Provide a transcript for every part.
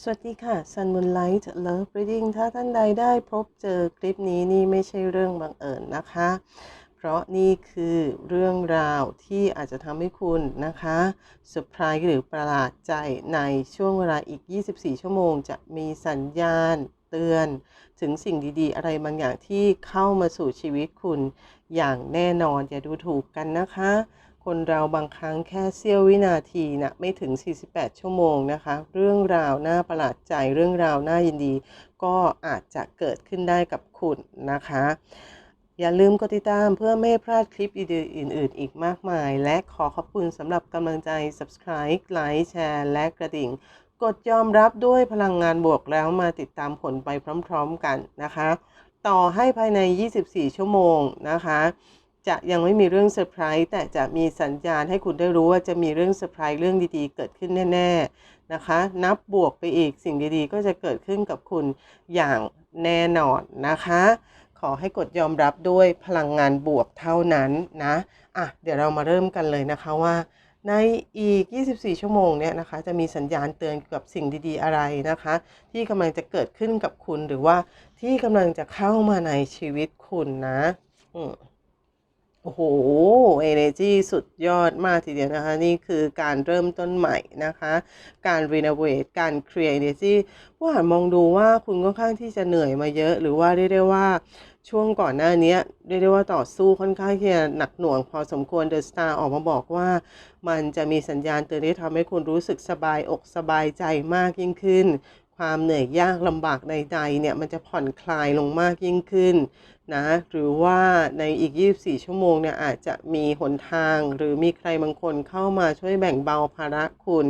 สวัสดีค่ะ Sun Moonlight Love Reading ถ้าท่านใดได้พบเจอคลิปนี้นี่ไม่ใช่เรื่องบังเอิญนะคะ เพราะนี่คือเรื่องราวที่อาจจะทำให้คุณนะคะเซอร์ไพรส์หรือประหลาดใจในช่วงเวลาอีก 24 ชั่วโมง จะมีสัญญาณเตือน ถึงสิ่งดีๆ อะไรบางอย่างที่เข้ามาสู่ชีวิตคุณอย่างแน่นอนอย่าดูถูกกันนะคะ คนเราบางครั้งแค่เสี้ยววินาทีนะไม่ถึง 48 ชั่วโมงนะคะ เรื่องราวน่าประหลาดใจเรื่องราวน่ายินดี ก็อาจจะเกิดขึ้นได้กับคุณนะคะ อย่าลืมกดติดตามเพื่อไม่พลาดคลิปดีๆอื่น ๆ อีกมากมาย และขอขอบคุณสำหรับกำลังใจ subscribe ไลค์แชร์ และกระดิ่ง กดยอมรับด้วยพลังงานบวกแล้วมาติดตามผลไปพร้อม ๆ กันนะคะ ต่อให้ภายใน 24 ชั่วโมงนะคะ จะยังไม่มีเรื่องเซอร์ไพรส์แต่จะมีสัญญาณให้คุณได้รู้ว่าจะมีเรื่องเซอร์ไพรส์เรื่องดีๆ เกิดขึ้นแน่ๆนะคะ นับบวกไปอีกสิ่งดีๆ ก็จะเกิดขึ้นกับคุณอย่างแน่นอนนะคะ ขอให้กดยอมรับด้วยพลังงานบวกเท่านั้นนะอะเดี๋ยวเรามาเริ่มกันเลยนะคะว่าในอีก 24 ชั่วโมงเนี่ยนะคะ จะมีสัญญาณเตือนเกี่ยวกับสิ่งดีๆ อะไรนะคะ ที่กำลังจะเกิดขึ้นกับคุณหรือว่าที่กำลังจะเข้ามาในชีวิตคุณนะ อืม โอ้โห energy สุดยอดมากทีเดียวนะคะ นี่คือการเริ่มต้นใหม่นะคะ การ renovate การ create energy ว่าหันมองดูว่าคุณค่อนข้างที่จะเหนื่อยมาเยอะ หรือว่าเรียกได้ว่าช่วงก่อนหน้านี้เรียกได้ว่าต่อสู้ค่อนข้างที่จะหนักหน่วงพอสมควร The Star ออกมาบอกว่า มันจะมีสัญญาณเตือนที่ทำให้คุณรู้สึกสบายอกสบายใจมากยิ่งขึ้น ความเหนื่อยยากลำบากใดๆเนี่ยมันจะผ่อนคลายลงมากยิ่งขึ้น นะหรือว่าในอีก 24 ชั่วโมงเนี่ยอาจจะมีหนทาง หรือมีใครบางคนเข้ามาช่วยแบ่งเบาภาระคุณ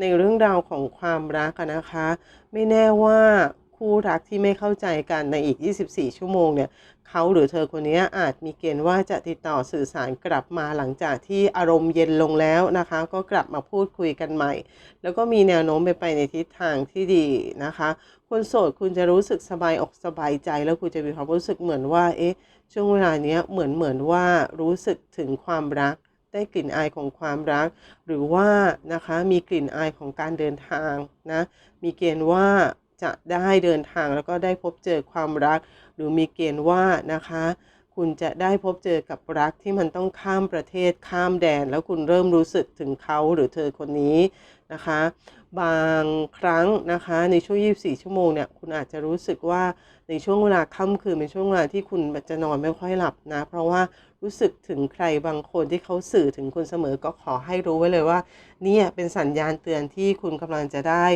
ในเรื่องราวของความรักนะคะ ไม่แน่ว่า คู่รักที่ไม่เข้าใจกันในอีก 24 ชั่วโมงเนี่ยเขาหรือเธอคนนี้อาจมีเกณฑ์ว่าจะติดต่อสื่อสารกลับมาหลังจากที่อารมณ์เย็นลงแล้วนะคะ ก็กลับมาพูดคุยกันใหม่ แล้วก็มีแนวโน้มไปไปในทิศทางที่ดีนะคะคนโสดคุณจะรู้สึกสบายอกสบายใจ แล้วคุณจะมีความรู้สึกเหมือนว่าเอ๊ะช่วงเวลานี้เหมือนเหมือนว่ารู้สึกถึงความรักได้กลิ่นอายของความรัก หรือว่านะคะมีกลิ่นอายของการเดินทางนะมีเกณฑ์ว่า จะได้เดินทางแล้วก็ได้พบเจอความรัก หรือมีเกณฑ์ว่านะคะ คุณจะได้พบเจอกับรักที่มันต้องข้ามประเทศข้ามแดน แล้วคุณเริ่มรู้สึกถึงเขาหรือเธอคนนี้นะคะ บางครั้งนะคะในช่วง 24 ชั่วโมงเนี่ยคุณอาจจะรู้สึกว่าในช่วงเวลาค่ำคืนเป็นช่วงเวลาที่คุณจะนอนไม่ค่อยหลับนะ เพราะว่ารู้สึกถึงใครบางคนที่เขาสื่อถึงคุณเสมอก็ขอให้รู้ไว้เลยว่า เนี่ยเป็นสัญญาณเตือนที่คุณกำลังจะได้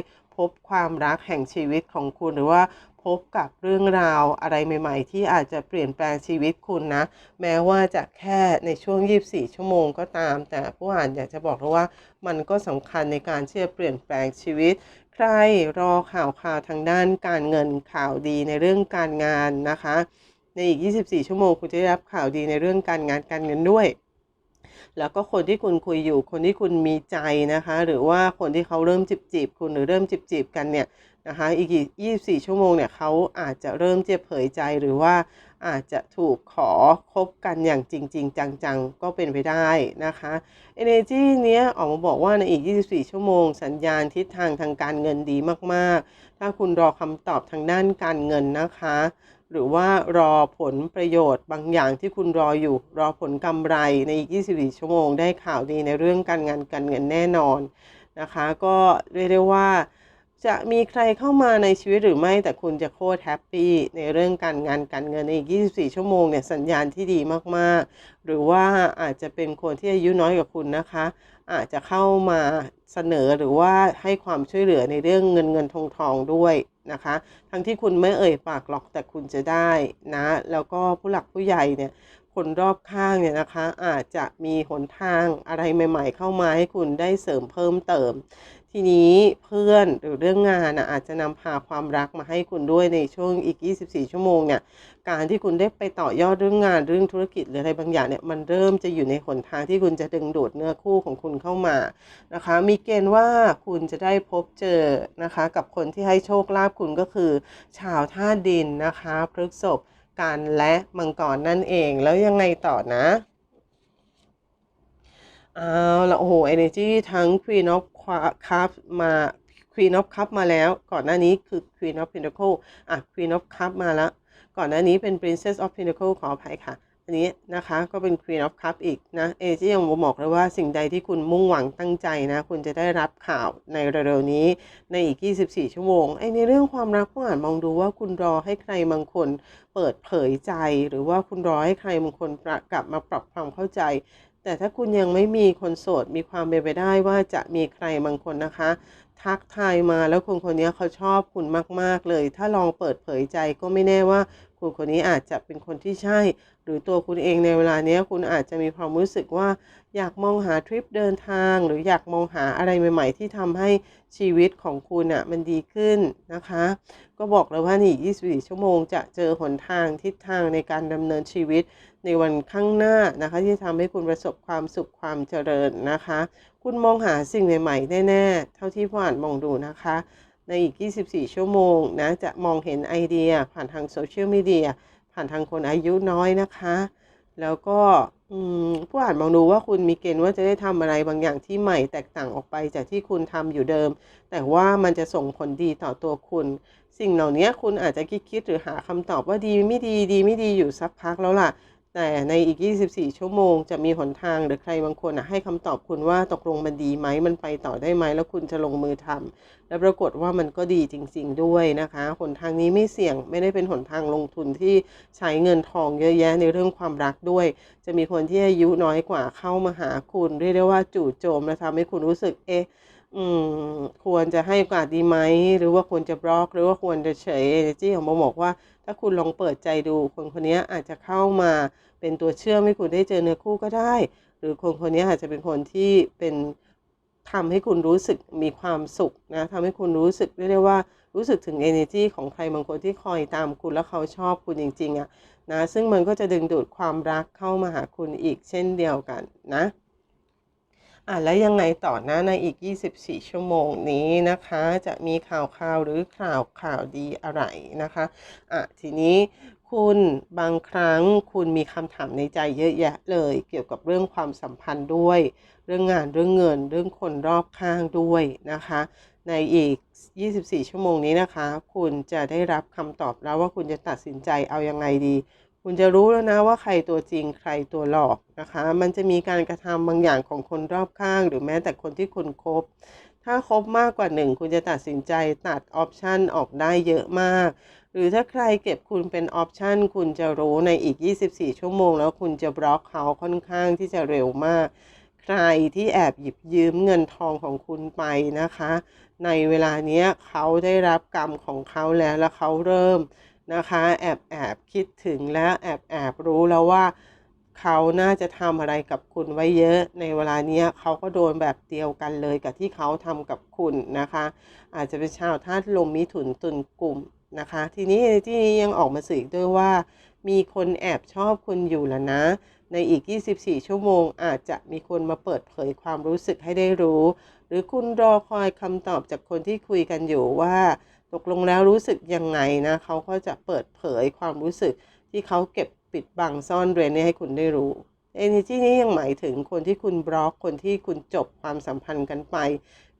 บความรักแห่งชีวิตของคุณ หรือว่าพบกับเรื่องราวอะไรใหม่ ๆ ที่อาจจะเปลี่ยนแปลงชีวิตคุณนะ แม้ว่าจะแค่ในช่วง 24 ชั่วโมงก็ตาม แต่ผู้อ่านอยากจะบอกเลยว่ามันก็สำคัญในการที่จะเปลี่ยนแปลงชีวิต ใครรอข่าวข่าวทางด้านการเงินข่าวดีในเรื่องการงานนะคะ ในอีก 24 ชั่วโมงคุณจะได้รับข่าวดีในเรื่องการงานการเงินด้วย แล้วก็คนที่คุณคุยอยู่ คนที่คุณมีใจนะคะ หรือว่าคนที่เขาเริ่มจีบจีบๆคุณหรือเริ่มจีบจีบๆกันเนี่ยนะคะ อีกกี่24ชั่วโมงเนี่ยเขาอาจจะเริ่มเจ็บเผยใจหรือว่าอาจจะถูกขอคบกันอย่างจริง ๆ จังๆ ก็เป็นไปได้นะคะ Energy เนี้ยออกมาบอกว่าในอีก 24 ชั่วโมง สัญญาณทิศทางทางการเงินดีมากๆ ถ้าคุณรอคำตอบทางด้านการเงินนะคะ หรือว่ารอผลประโยชน์บางอย่างที่คุณรออยู่ รอผลกำไรในอีก 24 ชั่วโมง ได้ข่าวดีในเรื่องการงานการเงินแน่นอนนะคะ ก็เรียกได้ว่า จะมีใครเข้ามาในชีวิตหรือไม่แต่คุณจะโคตรแฮปปี้ในเรื่องการงานการเงินในอีก 24 ชั่วโมงเนี่ยสัญญาณที่ดีมากๆ หรือว่าอาจจะเป็นคนที่อายุน้อยกว่าคุณนะคะ อาจจะเข้ามา เสนอหรือว่าให้ความช่วยเหลือในเรื่องเงินเงินทองทองด้วยนะคะ ทั้งที่คุณไม่เอ่ยปากหรอกแต่คุณจะได้นะ แล้วก็ผู้หลักผู้ใหญ่เนี่ย คนรอบข้างเนี่ยนะคะ อาจจะมีหนทางอะไรใหม่ ๆ เข้ามาให้คุณได้เสริมเพิ่มเติม ทีนี้เพื่อนหรือเรื่องงานนะอาจจะนำพาความรักมาให้คุณด้วยในช่วงอีก 24 ชั่วโมงเนี่ยการที่คุณได้ไปต่อยอดเรื่องงานเรื่องธุรกิจหรืออะไรบางอย่างเนี่ยมันเริ่มจะอยู่ในหนทางที่คุณจะดึงดูดเนื้อคู่ของคุณเข้ามานะคะ มีเกณฑ์ว่าคุณจะได้พบเจอนะคะ กับคนที่ให้โชคลาภคุณก็คือ ชาวธาตุดินนะคะพฤกษภ กันและมังกรนั่นเอง แล้วยังไงต่อนะเอาละโอ้โห energy ทั้ง Queen of Cup มา Queen of Cup มาแล้ว ก่อนหน้านี้คือ Queen of Pentacle อะ Queen of Cup มาแล้ว ก่อนหน้านี้เป็น Princess of Pentacle ขออภัยค่ะ อันนี้นะคะก็เป็น Queen of Cup อีกนะ เอเจยังบอกเลยว่าสิ่งใดที่คุณมุ่งหวังตั้งใจนะ คุณจะได้รับข่าวในเร็วๆนี้ในอีก 24 ชั่วโมงไอ้ในเรื่องความรักผู้อ่านมองดูว่าคุณรอให้ใครบางคนเปิดเผยใจ หรือว่าคุณรอให้ใครบางคนกลับมาปรับความเข้าใจแต่ถ้าคุณยังไม่มีคนโสดมีความเป็นไปได้ว่าจะมีใครบางคนนะคะ ทักทายมาแล้วคนคนนี้เขาชอบคุณมาก ๆ เลย ถ้าลองเปิดเผยใจก็ไม่แน่ว่าคุณคนนี้อาจจะเป็นคนที่ใช่ หรือตัวคุณเองในเวลานี้คุณอาจจะมีความรู้สึกว่า อยากมองหาทริปเดินทาง หรืออยากมองหาอะไรใหม่ ๆ ที่ทำให้ชีวิตของคุณอะมันดีขึ้นนะคะ ก็บอกเลยว่านี่ 24 ชั่วโมงจะเจอหนทางทิศทางในการดำเนินชีวิตในวันข้างหน้านะคะ ที่ทำให้คุณประสบความสุขความเจริญนะคะ คุณมองหาสิ่งใหม่ๆแน่ๆ เท่าที่ผ่านมองดูนะคะ ในอีก 24 ชั่วโมงนะ จะมองเห็นไอเดียผ่านทางโซเชียลมีเดียผ่านทางคนอายุน้อยนะคะ แล้วก็ผู้อ่านมองดูว่าคุณมีเกณฑ์ว่าจะได้ทำอะไรบางอย่างที่ใหม่แตกต่างออกไปจากที่คุณทำอยู่เดิม แต่ว่ามันจะส่งผลดีต่อตัวคุณ สิ่งเหล่านี้คุณอาจจะคิดๆหรือหาคำตอบว่าดีไม่ดีดีไม่ดีอยู่สักพักแล้วล่ะ แต่ในอีก 24 ชั่วโมงจะมีหนทางหรือใครบางคนให้คำตอบคุณว่าตกลงมันดีไหมมันไปต่อได้ไหมแล้วคุณจะลงมือทำและปรากฏว่ามันก็ดีจริง ๆ ด้วยนะคะหนทางนี้ไม่เสี่ยงไม่ได้เป็นหนทางลงทุนที่ใช้เงินทองเยอะแยะในเรื่องความรักด้วย จะมีคนที่อายุน้อยกว่าเข้ามาหาคุณเรียกได้ว่าจู่โจมและทำให้คุณรู้สึกเอ๊ะ อืมควรจะให้โอกาสดีไหม หรือว่าควรจะบล็อก หรือว่าควรจะเฉยเอเนจีของโมบอกว่า ถ้าคุณลองเปิดใจดู คนคนนี้อาจจะเข้ามาเป็นตัวเชื่อมให้คุณได้เจอเนื้อคู่ก็ได้ หรือคนคนนี้อาจจะเป็นคนที่เป็นทำให้คุณรู้สึกมีความสุขนะทำให้คุณรู้สึกเรียกได้ว่ารู้สึกถึง energy ของใครบางคนที่คอยตามคุณแล้วเขาชอบคุณจริง ๆอะนะซึ่งมันก็จะดึงดูดความรักเข้ามาหาคุณอีกเช่นเดียวกันนะ อะแล้วยังไงต่อนะในอีก 24 ชั่วโมงนี้นะคะ จะมีข่าวข่าวหรือข่าวข่าวดีอะไรนะคะอะทีนี้คุณบางครั้งคุณมีคำถามในใจเยอะแยะเลย เกี่ยวกับเรื่องความสัมพันธ์ด้วย เรื่องงานเรื่องเงิน เรื่องคนรอบข้างด้วยนะคะ ในอีก 24 ชั่วโมงนี้นะคะ คุณจะได้รับคำตอบแล้วว่าคุณจะตัดสินใจเอายังไงดี คุณจะรู้แล้วนะว่าใครตัวจริงใครตัวหลอกนะคะ มันจะมีการกระทำบางอย่างของคนรอบข้าง หรือแม้แต่คนที่คุณคบ ถ้าคบมากกว่าหนึ่งคุณจะตัดสินใจตัดออปชันออกได้เยอะมาก หรือถ้าใครเก็บคุณเป็นออปชันคุณจะรู้ในอีก 24 ชั่วโมง แล้วคุณจะบล็อกเขาค่อนข้างที่จะเร็วมาก ใครที่แอบหยิบยืมเงินทองของคุณไปนะคะ ในเวลานี้เขาได้รับกรรมของเขาแล้วแล้วเขาเริ่ม นะคะ แอบแอบคิดถึงและแอบแอบรู้แล้วว่าเขาน่าจะทำอะไรกับคุณไว้เยอะ ในเวลานี้เขาก็โดนแบบเดียวกันเลยกับที่เขาทำกับคุณนะคะ อาจจะเป็นชาวธาตุลมมิถุนตุนกลุ่มนะคะ ทีนี้ที่นี้ยังออกมาสื่อด้วยว่า มีคนแอบชอบคุณอยู่แล้วนะ ในอีก 24 ชั่วโมง อาจจะมีคนมาเปิดเผยความรู้สึกให้ได้รู้ หรือคุณรอคอยคำตอบจากคนที่คุยกันอยู่ว่า ตกลงแล้วรู้สึกยังไงนะเขาก็จะเปิดเผยความรู้สึกที่เขาเก็บปิดบังซ่อนเร้นให้คุณได้รู้ Energy นี้ยังหมายถึงคนที่คุณบล็อกคนที่คุณจบความสัมพันธ์กันไป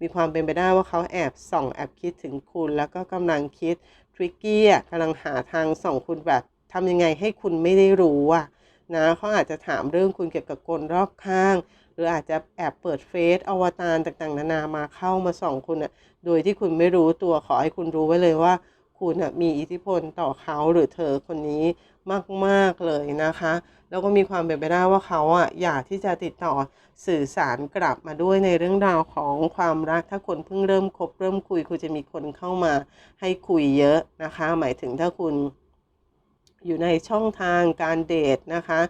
มีความเป็นไปได้ว่าเขาแอบส่องแอบคิดถึงคุณ แล้วก็กำลังคิดทริกกี้กำลังหาทางส่องคุณแบบทำยังไงให้คุณไม่ได้รู้อะนะเขาอาจจะถามเรื่องคุณเกี่ยวกับคนรอบข้าง รืออาจจะแอบเปิดเฟซอวตารต่างๆ นานามาเข้ามาส่องคุณอะโดยที่คุณไม่รู้ตัวขอให้คุณรู้ไว้เลยว่า คุณมีอิทธิพลต่อเขาหรือเธอคนนี้มากๆเลยนะคะ แล้วก็มีความเป็นไปได้ว่าเขาอะอยากที่จะติดต่อสื่อสารกลับมาด้วยในเรื่องราวของความรักถ้าคนเพิ่งเริ่มคบเริ่มคุย คุณจะมีคนเข้ามาให้คุยเยอะนะคะ หมายถึงถ้าคุณ อยู่ในช่องทางการเดทนะคะ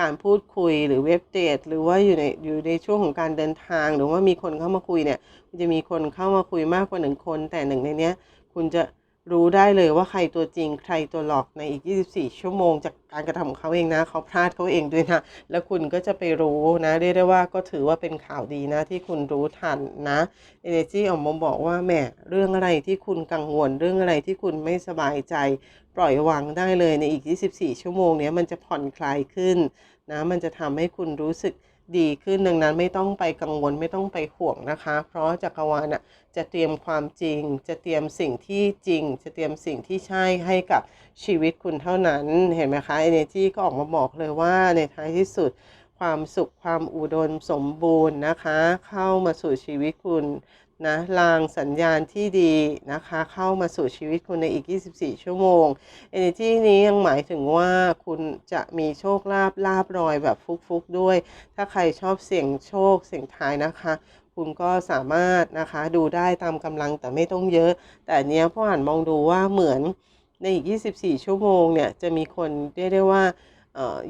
การพูดคุยหรือเว็บเดทหรือว่าอยู่ในอยู่ในช่วงของการเดินทาง หรือว่ามีคนเข้ามาคุยเนี่ยจะมีคนเข้ามาคุยมากกว่าหนึ่งคน แต่หนึ่งในเนี้ย คุณจะ รู้ได้เลยว่าใครตัวจริงใครตัวหลอกในอีก 24 ชั่วโมง จากการกระทำของเขาเองนะ เขาพลาดเขาเองด้วยนะ แล้วคุณก็จะไปรู้นะเรียกได้ว่าก็ถือว่าเป็นข่าวดีนะ ที่คุณรู้ทันนะ Energy ออกมาบอกว่าแหมเรื่องอะไรที่คุณกังวลเรื่องอะไรที่คุณไม่สบายใจ ปล่อยวางได้เลยในอีก 24 ชั่วโมงนี้มันจะผ่อนคลายขึ้นนะมันจะทำให้คุณรู้สึก ดีขึ้นดังนั้นไม่ต้องไปกังวลไม่ต้องไปห่วงนะคะ เพราะจักรวาลน่ะจะเตรียมความจริง จะเตรียมสิ่งที่จริง จะเตรียมสิ่งที่ใช่ให้กับชีวิตคุณเท่านั้นเห็นไหมคะเอเนจีก็ออกมาบอกเลยว่าในท้ายที่สุดความสุขความอุดมสมบูรณ์นะคะ เข้ามาสู่ชีวิตคุณ นะลางสัญญาณที่ดีนะคะ เข้ามาสู่ชีวิตคุณในอีก 24 ชั่วโมง Energy นี้ยังหมายถึงว่าคุณจะมีโชคลาภลาบรอยแบบฟุกๆด้วย ถ้าใครชอบเสี่ยงโชคเสี่ยงทายนะคะ คุณก็สามารถนะคะดูได้ตามกำลังแต่ไม่ต้องเยอะ แต่อันเนี้ยพ่ออ่านมองดูว่าเหมือนในอีก 24 ชั่วโมงเนี่ยจะมีคนเรียกได้ว่า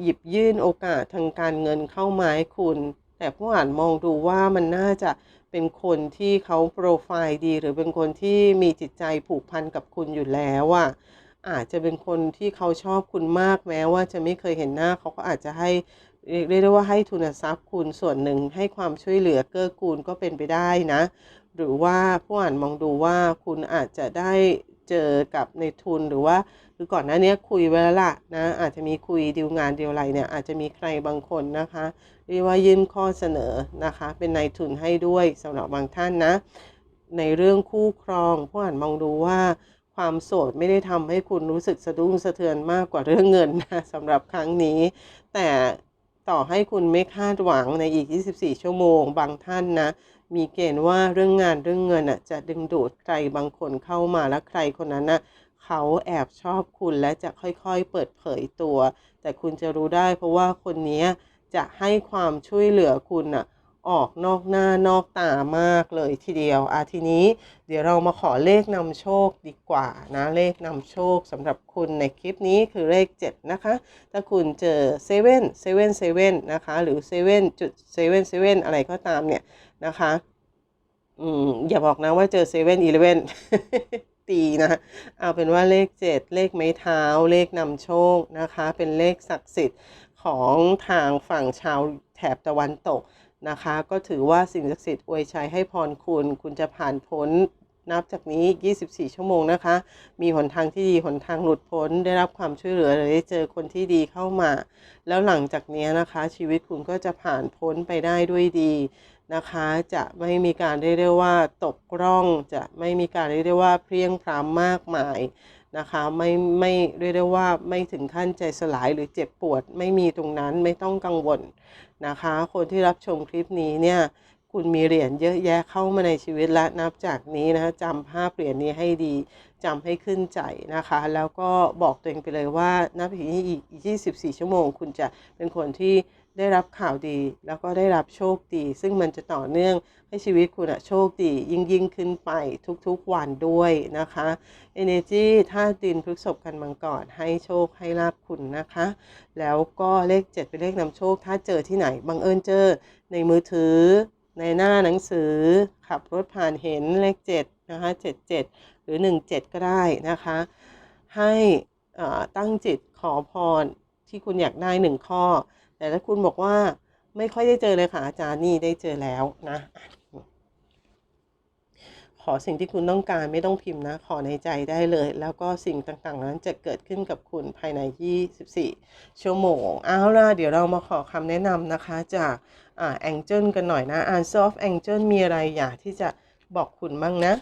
หยิบยื่นโอกาสทางการเงินเข้ามาให้คุณ แต่ผู้อ่านมองดูว่ามันน่าจะเป็นคนที่เขาโปรไฟล์ดี หรือเป็นคนที่มีจิตใจผูกพันกับคุณอยู่แล้วอะอาจจะเป็นคนที่เขาชอบคุณมากแม้ว่าจะไม่เคยเห็นหน้าเขาก็อาจจะให้เรียกได้ว่าให้ทุนทรัพย์คุณส่วนหนึ่งให้ความช่วยเหลือเกื้อกูลก็เป็นไปได้นะ หรือว่าผู้อ่านมองดูว่าคุณอาจจะได้ เจอกับในทุนหรือว่าคือก่อนหน้านี้คุยไว้แล้วล่ะนะอาจจะมีคุยดีลงานดีลอะไรเนี่ยอาจจะมีใครบางคนนะคะเรียกว่ายื่นข้อเสนอนะคะ เป็นนายทุนให้ด้วยสำหรับบางท่านนะ ในเรื่องคู่ครองผู้อ่านมองดูว่าความโสดไม่ได้ทำให้คุณรู้สึกสะดุ้งสะเทือนมากกว่าเรื่องเงินนะสำหรับครั้งนี้ แต่ต่อให้คุณไม่คาดหวังในอีก 24 ชั่วโมง บางท่านนะ มีเกณฑ์ว่าเรื่องงานเรื่องเงินอะจะดึงดูดใครบางคนเข้ามาแล้วใครคนนั้นน่ะเขาแอบชอบคุณและจะค่อยๆเปิดเผยตัว แต่คุณจะรู้ได้เพราะว่าคนนี้จะให้ความช่วยเหลือคุณน่ะออกนอกหน้านอกตามากเลยทีเดียวอาทีนี้เดี๋ยวเรามาขอเลขนำโชคดีกว่านะเลขนำโชคสำหรับคุณในคลิปนี้คือเลข 7 นะคะ ถ้าคุณเจอ7 7 7นะคะ หรือ7จุด7 7อะไรก็ตามเนี่ย นะคะ อืมอย่าบอกนะว่าเจอเซเว่นอีเลเว่นตีนะ เอาเป็นว่าเลข7เลขไม้เท้า เลขนำโชคนะคะ เป็นเลขศักดิ์สิทธิ์ของทางฝั่งชาวแถบตะวันตกนะคะ ก็ถือว่าสิ่งศักดิ์สิทธิ์อวยชัยให้พรคุณ คุณจะผ่านพ้นนับจากนี้ 24 ชั่วโมงนะคะ มีหนทางที่ดี หนทางหลุดพ้น ได้รับความช่วยเหลือหรือได้เจอคนที่ดีเข้ามา แล้วหลังจากนี้นะคะ ชีวิตคุณก็จะผ่านพ้นไปได้ด้วยดี นะคะ จะไม่มีการเรียกได้ว่าตกร่องจะไม่มีการเรียกได้ว่าเพลียงพร้ำมากมายนะคะไม่ไม่เรียกได้ว่าไม่ถึงขั้นใจสลายหรือเจ็บปวด ไม่มีตรงนั้นไม่ต้องกังวลนะคะ คนที่รับชมคลิปนี้เนี่ยคุณมีเหรียญเยอะแยะเข้ามาในชีวิตและนับจากนี้นะคะจำภาพเหรียญนี้ให้ดีจำให้ขึ้นใจนะคะ แล้วก็บอกตัวเองไปเลยว่านับอีกอีก24 ชั่วโมง คุณจะเป็นคนที่ ได้รับข่าวดี แล้วก็ได้รับโชคดี ซึ่งมันจะต่อเนื่องให้ชีวิตคุณอะโชคดี ยิ่งยิ่งขึ้นไปทุกๆวันด้วยนะคะ Energy ถ้าดินพฤกษบกันมังกรให้โชคให้ลาบคุณนะคะ แล้วก็เลข 7 เป็นเลขนำโชค ถ้าเจอที่ไหนบังเอิญเจอในมือถือ ในหน้าหนังสือ ขับรถผ่านเห็นเลข 7 นะคะ 77 หรือ 17 ก็ได้นะคะ ให้ตั้งจิตขอพรที่คุณอยากได้หนึ่งข้อ แต่ถ้าคุณบอกว่าไม่ค่อยได้เจอเลยค่ะอาจารย์นี่ได้เจอแล้วนะ ขอสิ่งที่คุณต้องการไม่ต้องพิมพ์นะ ขอในใจได้เลย แล้วก็สิ่งต่างๆ นั้นจะเกิดขึ้นกับคุณภายใน 24 ชั่วโมง เอาล่ะเดี๋ยวเรามาขอคำแนะนำนะคะ จากแองเจิลกันหน่อยนะอ่านซอฟแองเจิลมีอะไรอยากที่จะบอกคุณบ้างนะ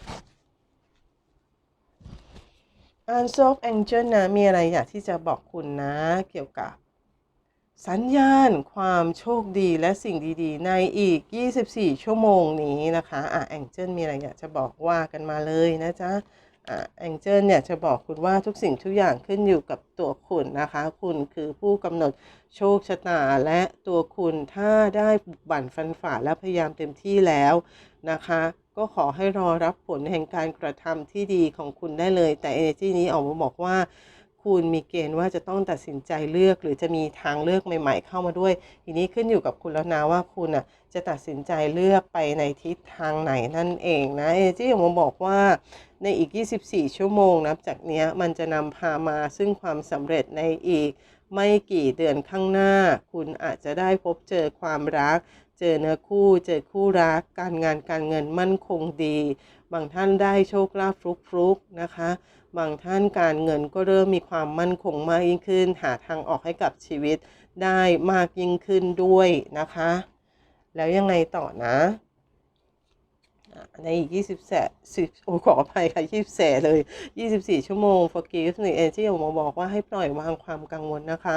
อ่านซอฟแองเจิลนะมีอะไรอยากที่จะบอกคุณนะเกี่ยวกับ สัญญาณความโชคดีและสิ่งดีๆ ในอีก 24 ชั่วโมงนี้นะคะอะแองเจิลมีอะไรอยากจะบอกว่ากันมาเลยนะจ๊ะอะแองเจิลเนี่ยจะบอกคุณว่าทุกสิ่งทุกอย่างขึ้นอยู่กับตัวคุณนะคะ คุณคือผู้กำหนดโชคชะตาและตัวคุณถ้าได้บุกบั่นฟันฝ่าและพยายามเต็มที่แล้วนะคะ ก็ขอให้รอรับผลแห่งการกระทำที่ดีของคุณได้เลย แต่ energy นี้ออกมาบอกว่า คุณมีเกณฑ์ว่าจะต้องตัดสินใจเลือก หรือจะมีทางเลือกใหม่ ๆ เข้ามาด้วย ทีนี้ขึ้นอยู่กับคุณแล้วนะว่าคุณอะจะตัดสินใจเลือกไปในทิศทางไหนนั่นเองนะเอจี้ออกมาบอกว่าในอีก 24 ชั่วโมงนับจากเนี้ยมันจะนำพามาซึ่งความสำเร็จในอีกไม่กี่เดือนข้างหน้า คุณอาจจะได้พบเจอความรัก เจอเนื้อคู่เจอคู่รัก การงานการเงินมั่นคงดี บางท่านได้โชคลาภฟลุกๆนะคะ บางท่านการเงินก็เริ่มมีความมั่นคงมากยิ่งขึ้น หาทางออกให้กับชีวิตได้มากยิ่งขึ้นด้วยนะคะ แล้วยังไงต่อนะอะ ในอีก 20แสสิโอ้ขออภัยค่ะ20แสเลย 24 ชั่วโมง forgive หนึ่ง energy ออกมาบอกว่าให้ปล่อยวางความกังวลนะคะ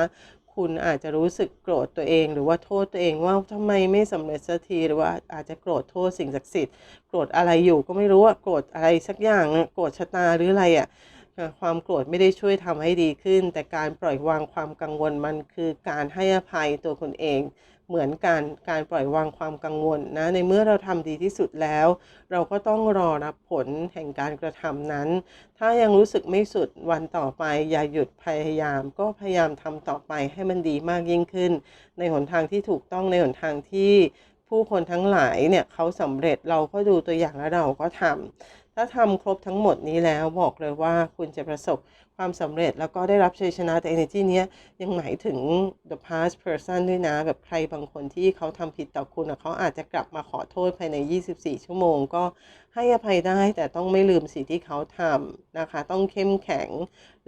คุณอาจจะรู้สึกโกรธตัวเอง หรือว่าโทษตัวเองว่าทำไมไม่สำเร็จสักทีหรือว่าอาจจะโกรธโทษสิ่งศักดิ์สิทธิ์โกรธอะไรอยู่ก็ไม่รู้ว่าโกรธอะไรสักอย่างโกรธชะตาหรืออะไรอะค่ะความโกรธไม่ได้ช่วยทำให้ดีขึ้น แต่การปล่อยวางความกังวลมันคือการให้อภัยตัวคุณเอง เหมือนกันการปล่อยวางความกังวลนะในเมื่อเราทำดีที่สุดแล้ว เราก็ต้องรอรับผลแห่งการกระทำนั้น ถ้ายังรู้สึกไม่สุดวันต่อไป อย่าหยุดพยายาม ก็พยายามทำต่อไปให้มันดีมากยิ่งขึ้น ในหนทางที่ถูกต้องในหนทางที่ผู้คนทั้งหลายเนี่ยเขาสำเร็จเราก็ดูตัวอย่างแล้วเราก็ทำ ถ้าทำครบทั้งหมดนี้แล้วบอกเลยว่าคุณจะประสบความสำเร็จแล้วก็ได้รับชัยชนะแต่ energy เนี้ยยังหมายถึง the past person ด้วยนะ แบบใครบางคนที่เขาทำผิดต่อคุณเขาอาจจะกลับมาขอโทษภายใน 24 ชั่วโมง ก็ให้อภัยได้แต่ต้องไม่ลืมสิ่งที่เขาทำนะคะ ต้องเข้มแข็ง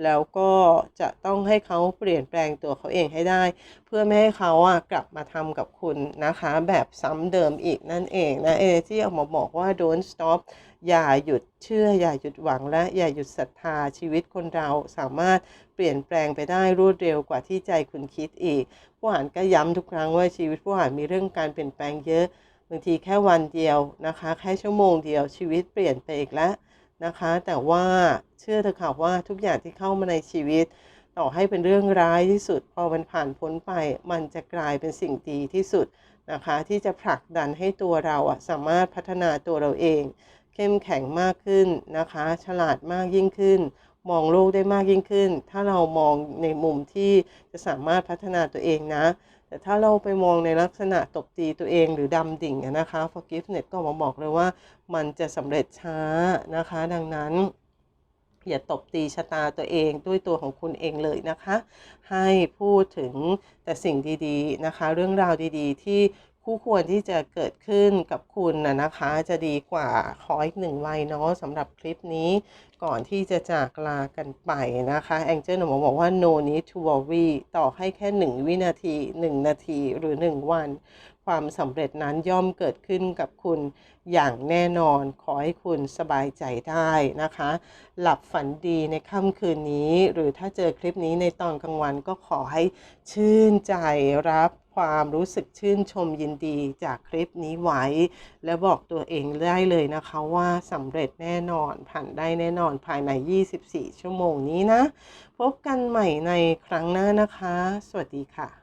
แล้วก็จะต้องให้เขาเปลี่ยนแปลงตัวเขาเองให้ได้ เพื่อไม่ให้เขาอะกลับมาทำกับคุณนะคะ แบบซ้ำเดิมอีกนั่นเองนะ energy ออกมาบอกว่า don't stop อย่าหยุดุดเชื่อ อย่าหยุดหวังและอย่าหยุดศรัทธาชีวิตคนเราสามารถเปลี่ยนแปลงไปได้รวดเร็วกว่าที่ใจคุณคิดอีก ผู้อ่านก็ย้ำทุกครั้งว่าชีวิตผู้อ่านมีเรื่องการเปลี่ยนแปลงเยอะบางทีแค่วันเดียวนะคะ แค่ชั่วโมงเดียวชีวิตเปลี่ยนไปอีกแล้วนะคะ แต่ว่าเชื่อเถอะค่ะว่าทุกอย่างที่เข้ามาในชีวิต ต่อให้เป็นเรื่องร้ายที่สุด พอมันผ่านพ้นไป มันจะกลายเป็นสิ่งดีที่สุดนะคะ ที่จะผลักดันให้ตัวเราอะสามารถพัฒนาตัวเราเอง เข้มแข็งมากขึ้นนะคะ ฉลาดมากยิ่งขึ้น มองโลกได้มากยิ่งขึ้น ถ้าเรามองในมุมที่จะสามารถพัฒนาตัวเองนะ แต่ถ้าเราไปมองในลักษณะตบตีตัวเองหรือดำดิ่งนะคะ forgiveness ก็มาบอกเลยว่ามันจะสำเร็จช้านะคะ ดังนั้นอย่าตบตีชะตาตัวเองด้วยตัวของคุณเองเลยนะคะ ให้พูดถึงแต่สิ่งดีๆนะคะ เรื่องราวดีๆ ที่ คู่ควรที่จะเกิดขึ้นกับคุณนะนะคะ จะดีกว่าขออีกหนึ่งวัยเนาะสำหรับคลิปนี้ก่อนที่จะจากลากันไปนะคะแองเจิลหนูบอกว่า no need to worry ต่อให้แค่หนึ่งวินาทีหนึ่งนาทีหรือหนึ่งวัน ความสำเร็จนั้นย่อมเกิดขึ้นกับคุณอย่างแน่นอน ขอให้คุณสบายใจได้นะคะ หลับฝันดีในค่ำคืนนี้ หรือถ้าเจอคลิปนี้ในตอนกลางวันก็ขอให้ชื่นใจรับความรู้สึกชื่นชมยินดีจากคลิปนี้ไว้ และบอกตัวเองได้เลยนะคะว่าสำเร็จแน่นอนผ่านได้แน่นอนภายใน 24 ชั่วโมงนี้นะ พบกันใหม่ในครั้งหน้านะคะ สวัสดีค่ะ